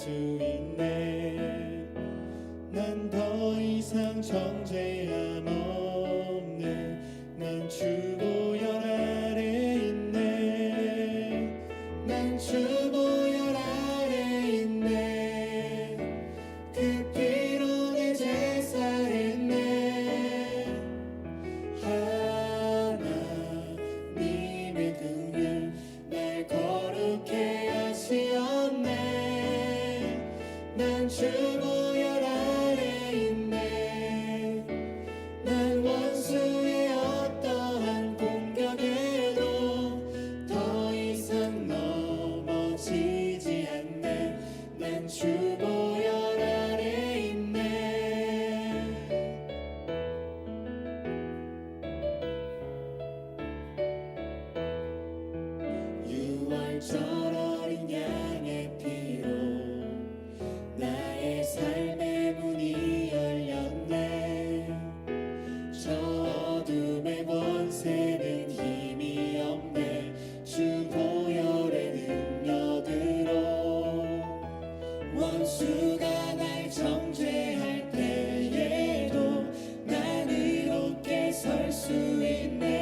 수 있네. 난 더 이상 정죄하지 minute.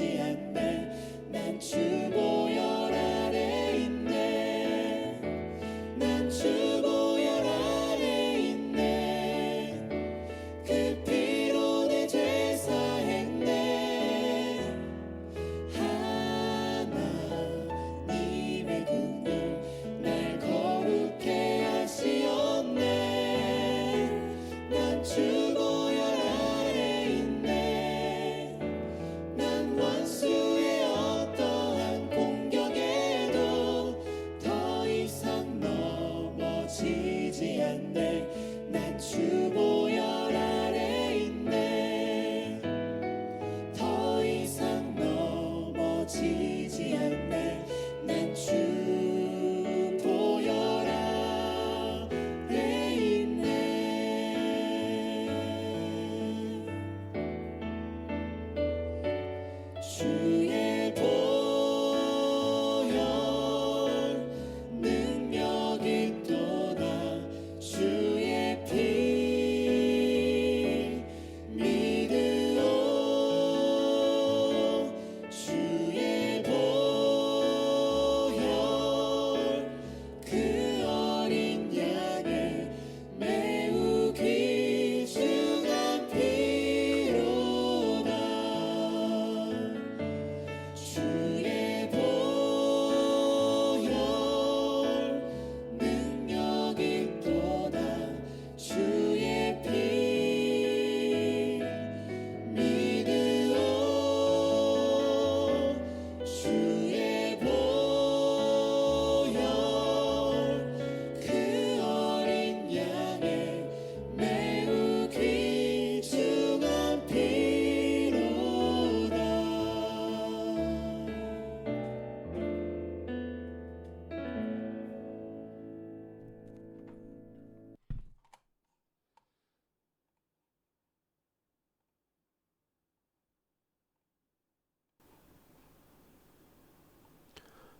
mercy and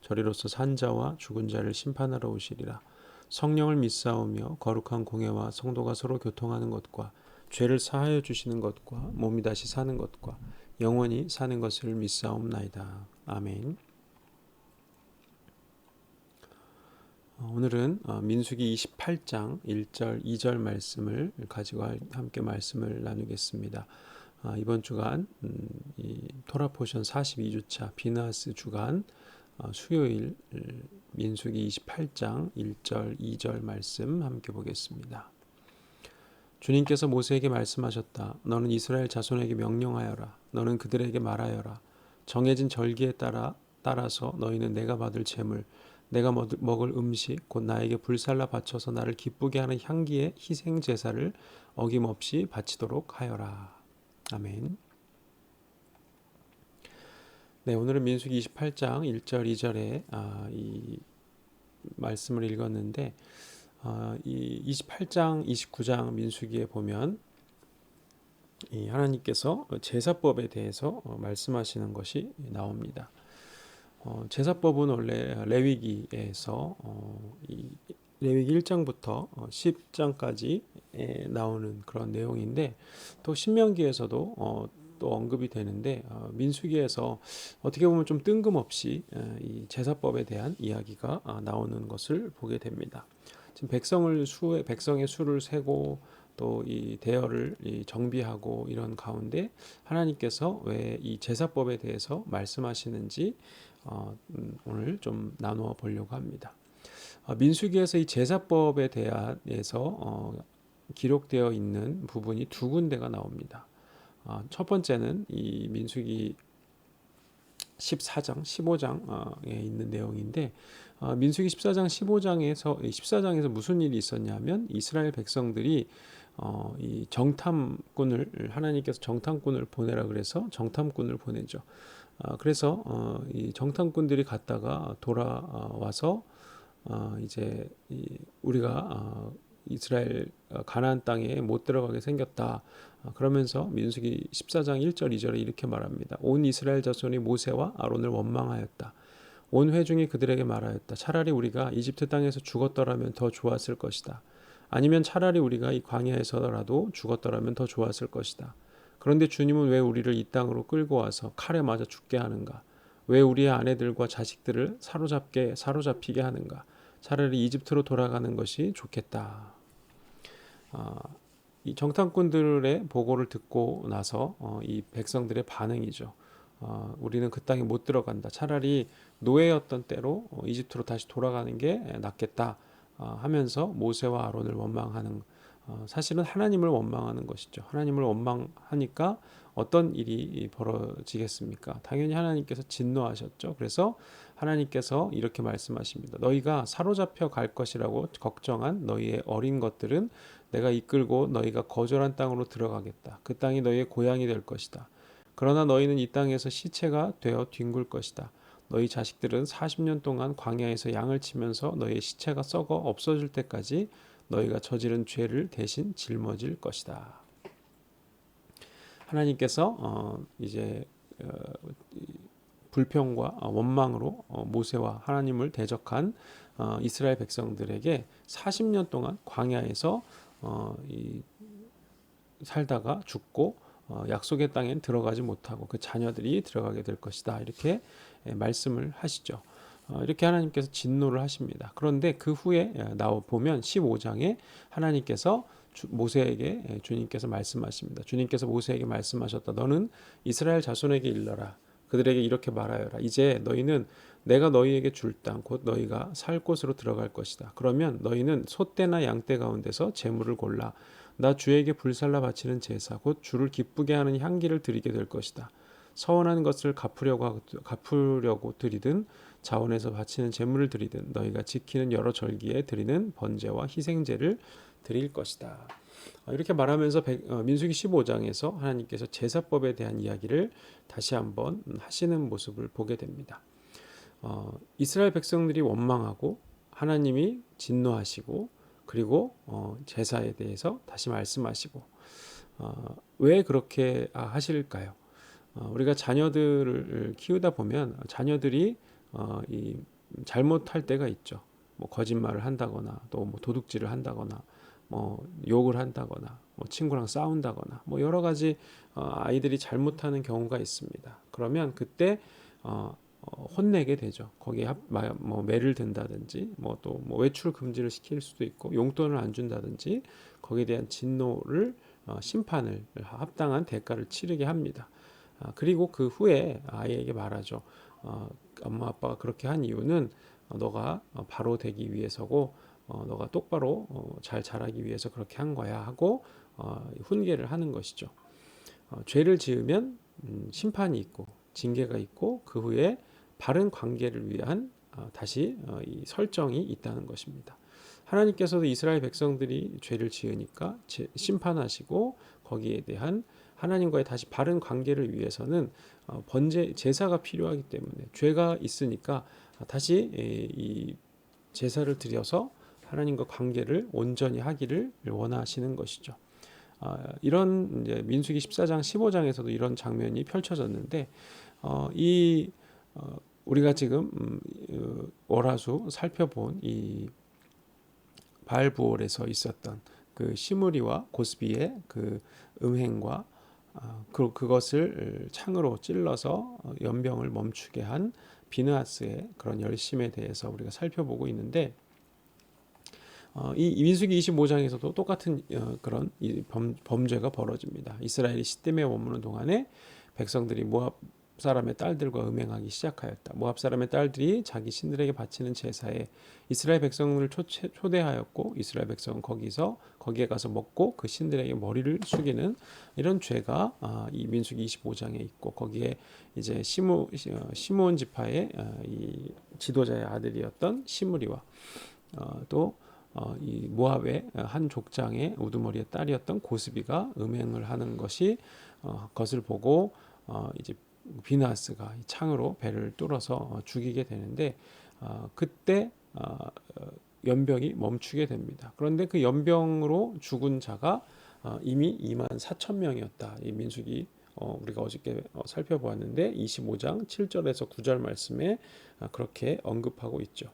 저리로서 산자와 죽은 자를 심판하러 오시리라. 성령을 믿사오며 거룩한 공회와 성도가 서로 교통하는 것과 죄를 사하여 주시는 것과 몸이 다시 사는 것과 영원히 사는 것을 믿사옵나이다. 아멘. 어, 오늘은 어, 민수기 28장 1절 2절 말씀을 가지고 함께 말씀을 나누겠습니다. 어, 이번 주간 음, 토라 포션 42주차 비나스 주간 수요일 민수기 28장 1절 2절 말씀 함께 보겠습니다. 주님께서 모세에게 말씀하셨다. 너는 이스라엘 자손에게 명령하여라. 너는 그들에게 말하여라. 정해진 절기에 따라 따라서 너희는 내가 받을 재물, 내가 먹을 음식, 곧 나에게 불살라 바쳐서 나를 기쁘게 하는 향기의 희생 제사를 어김없이 바치도록 하여라. 아멘. 네, 오늘은 민수기 28장 1절 2절에 아, 이 말씀을 읽었는데 아, 이 28장 29장 민수기에 보면 이 하나님께서 제사법에 대해서 어, 말씀하시는 것이 나옵니다. 어, 제사법은 원래 레위기에서 어, 이 레위기 1장부터 10장까지 나오는 그런 내용인데 또 신명기에서도 어, 또 언급이 되는데 어, 민수기에서 어떻게 보면 좀 뜬금없이 에, 이 제사법에 대한 이야기가 아, 나오는 것을 보게 됩니다. 지금 백성을 수 백성의 수를 세고 또 이 대열을 이 정비하고 이런 가운데 하나님께서 왜 이 제사법에 대해서 말씀하시는지 어, 음, 오늘 좀 나누어 보려고 합니다. 어, 민수기에서 이 제사법에 대해서 어, 기록되어 있는 부분이 두 군데가 나옵니다. 어, 첫 번째는 이 민수기 14장, 15장에 있는 내용인데 어, 민수기 14장, 15장에서 14장에서 무슨 일이 있었냐면 이스라엘 백성들이 어, 이 정탐꾼을 하나님께서 정탐꾼을 보내라 그래서 정탐꾼을 보내죠. 어, 그래서 어, 이 정탐꾼들이 갔다가 돌아와서 어, 이제 이 우리가 어, 이스라엘 어, 가나안 땅에 못 들어가게 생겼다. 어, 그러면서 민수기 14장 1절 2절에 이렇게 말합니다. 온 이스라엘 자손이 모세와 아론을 원망하였다. 온 회중이 그들에게 말하였다. 차라리 우리가 이집트 땅에서 죽었더라면 더 좋았을 것이다. 아니면 차라리 우리가 이 광야에서라도 죽었더라면 더 좋았을 것이다. 그런데 주님은 왜 우리를 이 땅으로 끌고 와서 칼에 맞아 죽게 하는가? 왜 우리의 아내들과 자식들을 사로잡게 사로잡히게 하는가? 차라리 이집트로 돌아가는 것이 좋겠다. 어, 이 정탐꾼들의 보고를 듣고 나서 어, 이 백성들의 반응이죠. 어, 우리는 그 땅에 못 들어간다. 차라리 노예였던 때로 어, 이집트로 다시 돌아가는 게 낫겠다 어, 하면서 모세와 아론을 원망하는 어, 사실은 하나님을 원망하는 것이죠. 하나님을 원망하니까 어떤 일이 벌어지겠습니까? 당연히 하나님께서 진노하셨죠. 그래서 하나님께서 이렇게 말씀하십니다. 너희가 사로잡혀 갈 것이라고 걱정한 너희의 어린 것들은 내가 이끌고 너희가 거절한 땅으로 들어가겠다. 그 땅이 너희의 고향이 될 것이다. 그러나 너희는 이 땅에서 시체가 되어 뒹굴 것이다. 너희 자식들은 40년 동안 광야에서 양을 치면서 너희의 시체가 썩어 없어질 때까지 너희가 저지른 죄를 대신 짊어질 것이다. 하나님께서 어 이제 어 불평과 원망으로 어 모세와 하나님을 대적한 어 이스라엘 백성들에게 40년 동안 광야에서 살다가 죽고 어 약속의 땅엔 들어가지 못하고 그 자녀들이 들어가게 될 것이다. 이렇게 말씀을 하시죠. 어, 이렇게 하나님께서 진노를 하십니다. 그런데 그 후에 나와 보면 15장에 하나님께서 모세에게 주님께서 말씀하십니다. 주님께서 모세에게 말씀하셨다. 너는 이스라엘 자손에게 일러라. 그들에게 이렇게 말하여라. 이제 너희는 내가 너희에게 줄 땅, 곧 너희가 살 곳으로 들어갈 것이다. 그러면 너희는 소떼나 양떼 가운데서 재물을 골라 나 주에게 불살라 바치는 제사, 곧 주를 기쁘게 하는 향기를 드리게 될 것이다. 서원한 것을 갚으려고 갚으려고 드리든 자원에서 바치는 제물을 드리든 너희가 지키는 여러 절기에 드리는 번제와 희생제를 드릴 것이다. 어, 이렇게 말하면서 어, 민수기 15장에서 하나님께서 제사법에 대한 이야기를 다시 한번 하시는 모습을 보게 됩니다. 어, 이스라엘 백성들이 원망하고 하나님이 진노하시고 그리고 어, 제사에 대해서 다시 말씀하시고 어, 왜 그렇게 아, 하실까요? 어, 우리가 자녀들을 키우다 보면 자녀들이 어, 이 잘못할 때가 있죠. 뭐 거짓말을 한다거나 또 뭐 도둑질을 한다거나 뭐 욕을 한다거나 뭐 친구랑 싸운다거나 뭐 여러 가지 어, 아이들이 잘못하는 경우가 있습니다. 그러면 그때 어, 어, 혼내게 되죠. 거기에 합, 마- 뭐 매를 든다든지 뭐 또 뭐 외출 금지를 시킬 수도 있고 용돈을 안 준다든지 거기에 대한 진노를 어, 심판을 합당한 대가를 치르게 합니다. 아, 그리고 그 후에 아이에게 말하죠. 어, 엄마 아빠가 그렇게 한 이유는 어, 너가 어, 바로 되기 위해서고 어, 너가 똑바로 어, 잘 자라기 위해서 그렇게 한 거야 하고 어, 훈계를 하는 것이죠. 어, 죄를 지으면 음, 심판이 있고 징계가 있고 그 후에 바른 관계를 위한 어, 다시 어, 이 설정이 있다는 것입니다. 하나님께서도 이스라엘 백성들이 죄를 지으니까 제- 심판하시고 거기에 대한 하나님과의 다시 바른 관계를 위해서는 어, 번제 제사가 필요하기 때문에 죄가 있으니까 다시 에, 이 제사를 드려서 하나님과 관계를 온전히 하기를 원하시는 것이죠. 아, 이런 이제 민수기 14장 15장에서도 이런 장면이 펼쳐졌는데 어, 이 어, 우리가 지금 음, 어, 월화수 살펴본 이 바알부올에서 있었던 그 시므리와 고스비의 그 음행과 아, 그 그것을 창으로 찔러서 어, 연병을 멈추게 한 비느하스의 그런 열심에 대해서 우리가 살펴보고 있는데 어, 이 민수기 25장에서도 똑같은 어, 그런 범죄가 벌어집니다. 이스라엘이 시딤에 머무는 동안에 백성들이 모압 사람의 딸들과 음행하기 시작하였다. 모압 사람의 딸들이 자기 신들에게 바치는 제사에 이스라엘 백성을 초대하였고 이스라엘 백성은 거기서 거기에 가서 먹고 그 신들에게 머리를 숙이는 이런 죄가 아, 이 민수기 25장에 있고 거기에 이제 시므 어, 시므온 지파의 어, 이 지도자의 아들이었던 시므리와 어, 또 어, 이 모압의 한 족장의 우두머리의 딸이었던 고스비가 음행을 하는 것이 어, 것을 보고 어, 이제 비나스가 이 창으로 배를 뚫어서 어, 죽이게 되는데 어, 그때 연병이 멈추게 됩니다. 그런데 그 연병으로 죽은 자가 어, 이미 2만 4천 명이었다. 이 민수기 어, 우리가 어저께 어, 살펴보았는데 25장 7절에서 9절 말씀에 어, 그렇게 언급하고 있죠.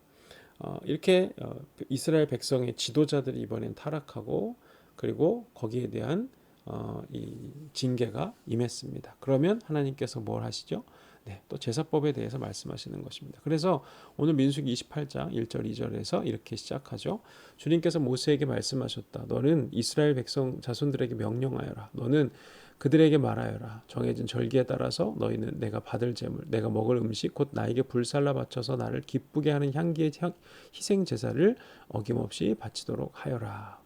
어, 이렇게 어, 이스라엘 백성의 지도자들이 이번엔 타락하고 그리고 거기에 대한 어, 이 징계가 임했습니다. 그러면 하나님께서 뭘 하시죠? 네, 또 제사법에 대해서 말씀하시는 것입니다. 그래서 오늘 민수기 28장 1절 2절에서 이렇게 시작하죠. 주님께서 모세에게 말씀하셨다. 너는 이스라엘 백성 자손들에게 명령하여라. 너는 그들에게 말하여라. 정해진 절기에 따라서 너희는 내가 받을 제물, 내가 먹을 음식, 곧 나에게 불살라 바쳐서 나를 기쁘게 하는 향기의 향- 희생 제사를 어김없이 바치도록 하여라.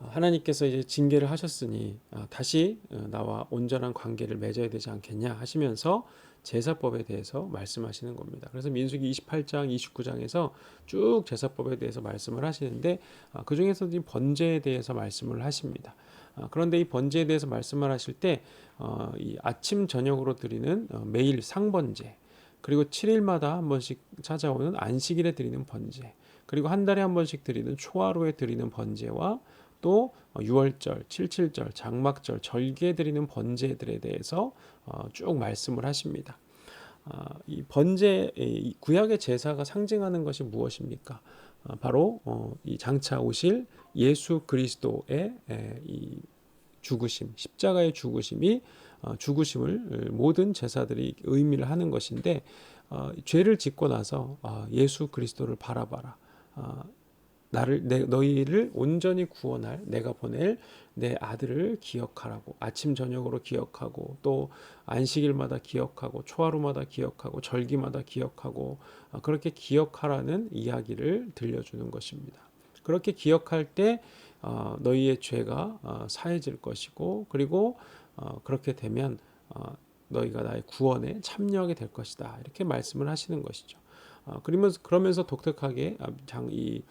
어, 하나님께서 이제 징계를 하셨으니 어, 다시 어, 나와 온전한 관계를 맺어야 되지 않겠냐 하시면서 제사법에 대해서 말씀하시는 겁니다. 그래서 민수기 28장, 29장에서 쭉 제사법에 대해서 말씀을 하시는데 아, 그 중에서도 이 번제에 대해서 말씀을 하십니다. 아, 그런데 이 번제에 대해서 말씀을 하실 때 어, 이 아침 저녁으로 드리는 어, 매일 상번제 그리고 7일마다 한 번씩 찾아오는 안식일에 드리는 번제 그리고 한 달에 한 번씩 드리는 초하루에 드리는 번제와 또 6월절, 77절, 장막절, 절기에 드리는 번제들에 대해서 어, 쭉 말씀을 하십니다. 아, 이 번제, 이 구약의 제사가 상징하는 것이 무엇입니까? 아, 바로 어, 이 장차 오실 예수 그리스도의 에, 이 죽으심, 십자가의 죽으심이 어, 죽으심을 모든 제사들이 의미를 하는 것인데 어, 죄를 짓고 나서 아, 예수 그리스도를 바라봐라. 아, 나를 내, 너희를 온전히 구원할 내가 보낼 내 아들을 기억하라고 아침 저녁으로 기억하고 또 안식일마다 기억하고 초하루마다 기억하고 절기마다 기억하고 아, 그렇게 기억하라는 이야기를 들려주는 것입니다. 그렇게 기억할 때 어, 너희의 죄가 어, 사해질 것이고 그리고 어, 그렇게 되면 어, 너희가 나의 구원에 참여하게 될 것이다 이렇게 말씀을 하시는 것이죠. 어, 그러면서 그러면서 독특하게 아, 장이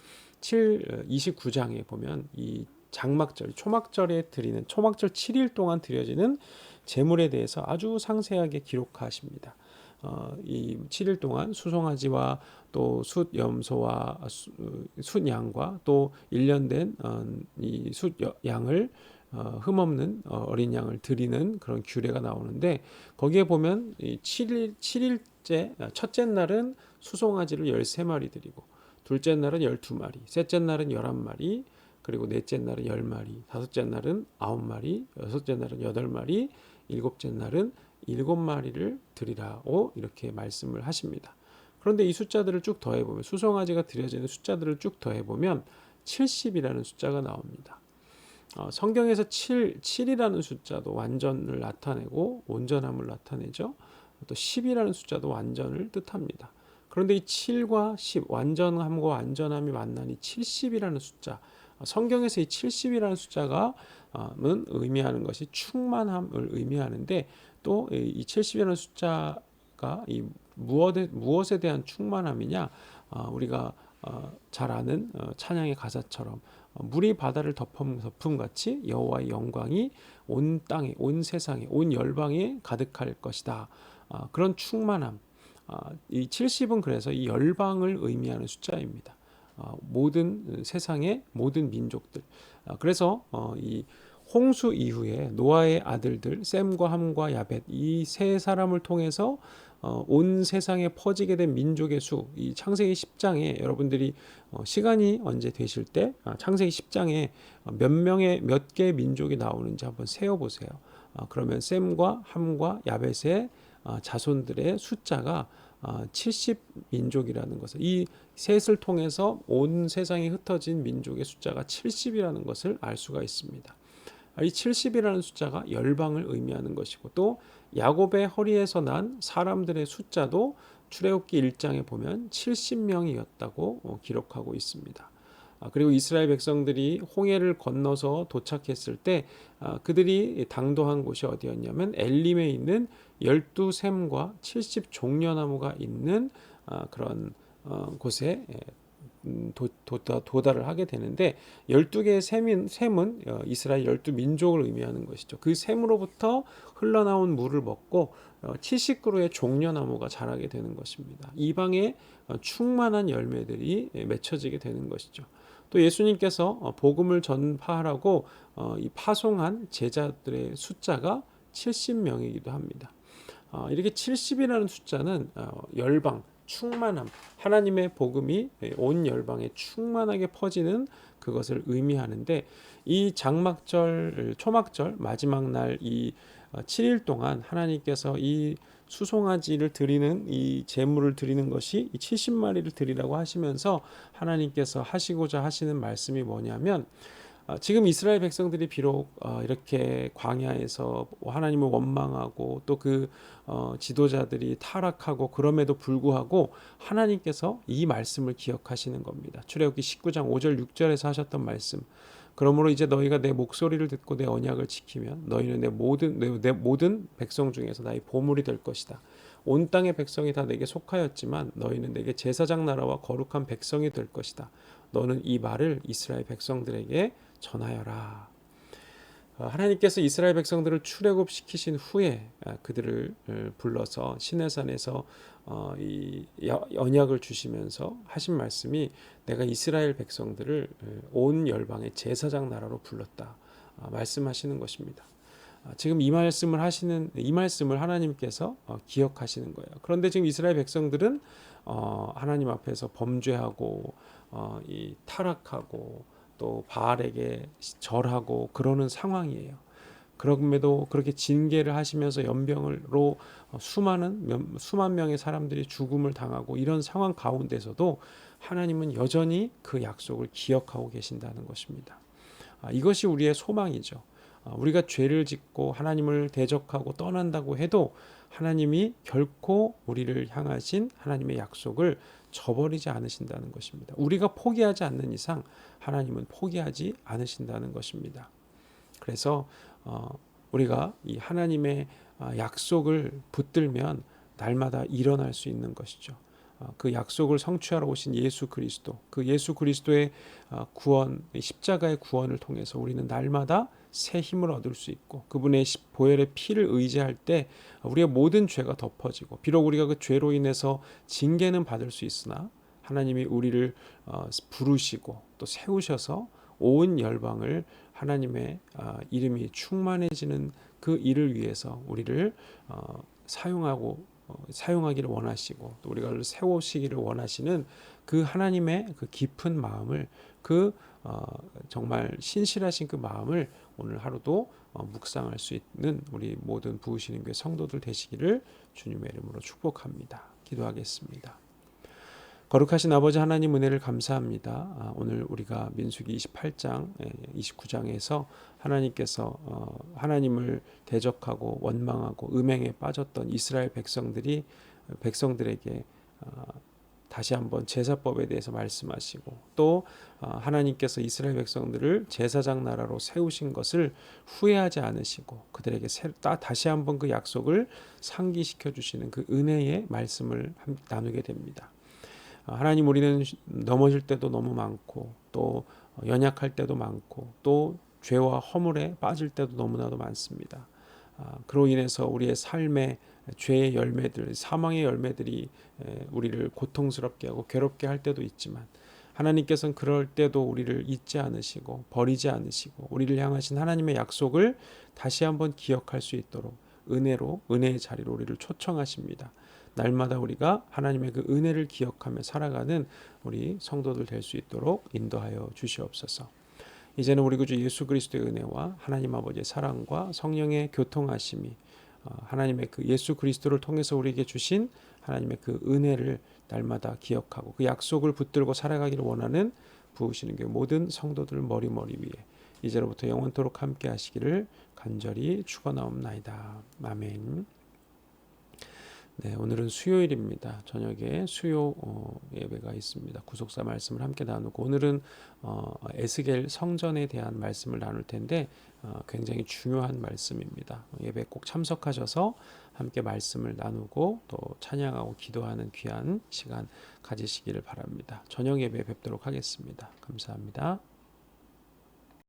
7 29장에 보면 이 장막절 초막절에 드리는 초막절 7일 동안 드려지는 제물에 대해서 아주 상세하게 기록하십니다. 어, 이 7일 동안 수송아지와 또 숫염소와 수- 숫양과 또 1년 된 어, 이 숫양을 어, 흠없는 어, 어린 양을 드리는 그런 규례가 나오는데 거기에 보면 이 7일 7일째 첫째 날은 수송아지를 13마리 드리고 둘째 날은 12마리, 셋째 날은 11마리, 그 그리고 넷째 날은 열 마리, 다섯째 날은 아홉 마리, 여섯째 날은 여덟 마리, 일곱째 날은 일곱 마리를 드리라고 이렇게 말씀을 하십니다. 그런데 이 숫자들을 쭉 더해 보면 수송아지가 드려지는 숫자들을 쭉 더해 보면 70이라는 숫자가 나옵니다. 어, 성경에서 7, 7이라는 숫자도 완전을 나타내고 온전함을 나타내죠. 또 10이라는 숫자도 완전을 뜻합니다. 그런데 이 7과 10, 완전함과 완전함이 만나니 70이라는 숫자, 어, 성경에서 이 70이라는 숫자가 은 의미하는 것이 충만함을 의미하는데 또 이 70이라는 숫자가 이 무엇에, 무엇에 대한 충만함이냐? 어, 우리가 어, 잘 아는 어, 찬양의 가사처럼 어, 물이 바다를 덮음, 덮음 같이 여호와의 영광이 온 땅에, 온 세상에, 온 열방에 가득할 것이다. 아, 그런 충만함. 아, 이 70은 그래서 이 열방을 의미하는 숫자입니다. 아, 모든 세상의 모든 민족들. 아, 그래서 어, 이 홍수 이후에 노아의 아들들 셈과 함과 야벳 이 세 사람을 통해서 어, 온 세상에 퍼지게 된 민족의 수, 이 창세기 10장에 여러분들이 어, 시간이 언제 되실 때 아, 창세기 10장에 몇 명의 몇 개의 민족이 나오는지 한번 세어 보세요. 아, 그러면 셈과 함과 야벳의 아, 자손들의 숫자가 아, 70 민족이라는 것을 이 셋을 통해서 온 세상에 흩어진 민족의 숫자가 70이라는 것을 알 수가 있습니다. 아, 이 70이라는 숫자가 열방을 의미하는 것이고 또 야곱의 허리에서 난 사람들의 숫자도 출애굽기 1장에 보면 70명이었다고 어, 기록하고 있습니다. 아, 그리고 이스라엘 백성들이 홍해를 건너서 도착했을 때 아, 그들이 당도한 곳이 어디였냐면 엘림에 있는 열두 샘과 70 종려나무가 있는 아, 그런 어, 곳에 예, 음, 도, 도다, 도달을 하게 되는데 12개의 샘인, 샘은 어, 이스라엘 12민족을 의미하는 것이죠. 그 샘으로부터 흘러나온 물을 먹고 어, 70그루의 종려나무가 자라게 되는 것입니다. 이방에 어, 충만한 열매들이 예, 맺혀지게 되는 것이죠. 또 예수님께서 어, 복음을 전파하라고 어, 이 파송한 제자들의 숫자가 70명이기도 합니다. 어, 이렇게 70이라는 숫자는 어, 열방, 충만함, 하나님의 복음이 온 열방에 충만하게 퍼지는 그것을 의미하는데 이 장막절, 초막절 마지막 날 이 7일 동안 하나님께서 이 수송아지를 드리는 이 제물을 드리는 것이 이 70마리를 드리라고 하시면서 하나님께서 하시고자 하시는 말씀이 뭐냐면 어, 지금 이스라엘 백성들이 비록 어, 이렇게 광야에서 하나님을 원망하고 또 그 지도자들이 타락하고 그럼에도 불구하고 하나님께서 이 말씀을 기억하시는 겁니다. 출애굽기 19장 5절 6절에서 하셨던 말씀. 그러므로 이제 너희가 내 목소리를 듣고 내 언약을 지키면 너희는 내 모든 내, 내 모든 백성 중에서 나의 보물이 될 것이다. 온 땅의 백성이 다 내게 속하였지만 너희는 내게 제사장 나라와 거룩한 백성이 될 것이다. 너는 이 말을 이스라엘 백성들에게 전하여라. 어, 하나님께서 이스라엘 백성들을 출애굽 시키신 후에 아, 그들을 어, 불러서 시내산에서 어, 이 언약을 주시면서 하신 말씀이 내가 이스라엘 백성들을 온 열방의 제사장 나라로 불렀다 아, 말씀하시는 것입니다. 아, 지금 이 말씀을 하시는 이 말씀을 하나님께서 기억하시는 거예요. 그런데 지금 이스라엘 백성들은 하나님 앞에서 범죄하고 이 타락하고 또 바알에게 절하고 그러는 상황이에요. 그럼에도 그렇게 징계를 하시면서 연병으로 수많은 수만 명의 사람들이 죽음을 당하고 이런 상황 가운데서도 하나님은 여전히 그 약속을 기억하고 계신다는 것입니다. 아, 이것이 우리의 소망이죠. 아, 우리가 죄를 짓고 하나님을 대적하고 떠난다고 해도 하나님이 결코 우리를 향하신 하나님의 약속을 저버리지 않으신다는 것입니다. 우리가 포기하지 않는 이상 하나님은 포기하지 않으신다는 것입니다. 그래서 어, 우리가 이 하나님의 어, 약속을 붙들면 날마다 일어날 수 있는 것이죠. 어, 그 약속을 성취하러 오신 예수 그리스도, 그 예수 그리스도의 어, 구원, 십자가의 구원을 통해서 우리는 날마다 새 힘을 얻을 수 있고 그분의 보혈의 피를 의지할 때 우리의 모든 죄가 덮어지고 비록 우리가 그 죄로 인해서 징계는 받을 수 있으나 하나님이 우리를 어, 부르시고 또 세우셔서 온 열방을 하나님의 어, 이름이 충만해지는 그 일을 위해서 우리를 어, 사용하고 사용하기를 원하시고 또 우리가 세우시기를 원하시는 그 하나님의 그 깊은 마음을 그 어, 정말 신실하신 그 마음을 오늘 하루도 어, 묵상할 수 있는 우리 모든 부으시는 교회 성도들 되시기를 주님의 이름으로 축복합니다. 기도하겠습니다. 거룩하신 아버지 하나님 은혜를 감사합니다. 아, 오늘 우리가 민수기 28장, 29장에서 하나님께서 어, 하나님을 대적하고 원망하고 음행에 빠졌던 이스라엘 백성들이 백성들에게 어, 다시 한번 제사법에 대해서 말씀하시고 또 어, 하나님께서 이스라엘 백성들을 제사장 나라로 세우신 것을 후회하지 않으시고 그들에게 다시 한번 그 약속을 상기시켜 주시는 그 은혜의 말씀을 함- 나누게 됩니다. 아, 하나님 우리는 넘어질 때도 너무 많고 또 연약할 때도 많고 또 죄와 허물에 빠질 때도 너무나도 많습니다. 아, 그로 인해서 우리의 삶의 죄의 열매들, 사망의 열매들이 에, 우리를 고통스럽게 하고 괴롭게 할 때도 있지만 하나님께서는 그럴 때도 우리를 잊지 않으시고 버리지 않으시고 우리를 향하신 하나님의 약속을 다시 한번 기억할 수 있도록 은혜로 은혜의 자리로 우리를 초청하십니다. 날마다 우리가 하나님의 그 은혜를 기억하며 살아가는 우리 성도들 될 수 있도록 인도하여 주시옵소서. 이제는 우리 구주 예수 그리스도의 은혜와 하나님 아버지의 사랑과 성령의 교통하심이 어, 하나님의 그 예수 그리스도를 통해서 우리에게 주신 하나님의 그 은혜를 날마다 기억하고 그 약속을 붙들고 살아가기를 원하는 부으시는 게 모든 성도들 머리머리 위에 이제로부터 영원토록 함께 하시기를 간절히 축원하옵나이다. 아멘. 네, 오늘은 수요일입니다. 저녁에 수요 어, 예배가 있습니다. 구속사 말씀을 함께 나누고 오늘은 어, 에스겔 성전에 대한 말씀을 나눌 텐데 어, 굉장히 중요한 말씀입니다. 예배 꼭 참석하셔서 함께 말씀을 나누고 또 찬양하고 기도하는 귀한 시간 가지시기를 바랍니다. 저녁 예배 뵙도록 하겠습니다. 감사합니다.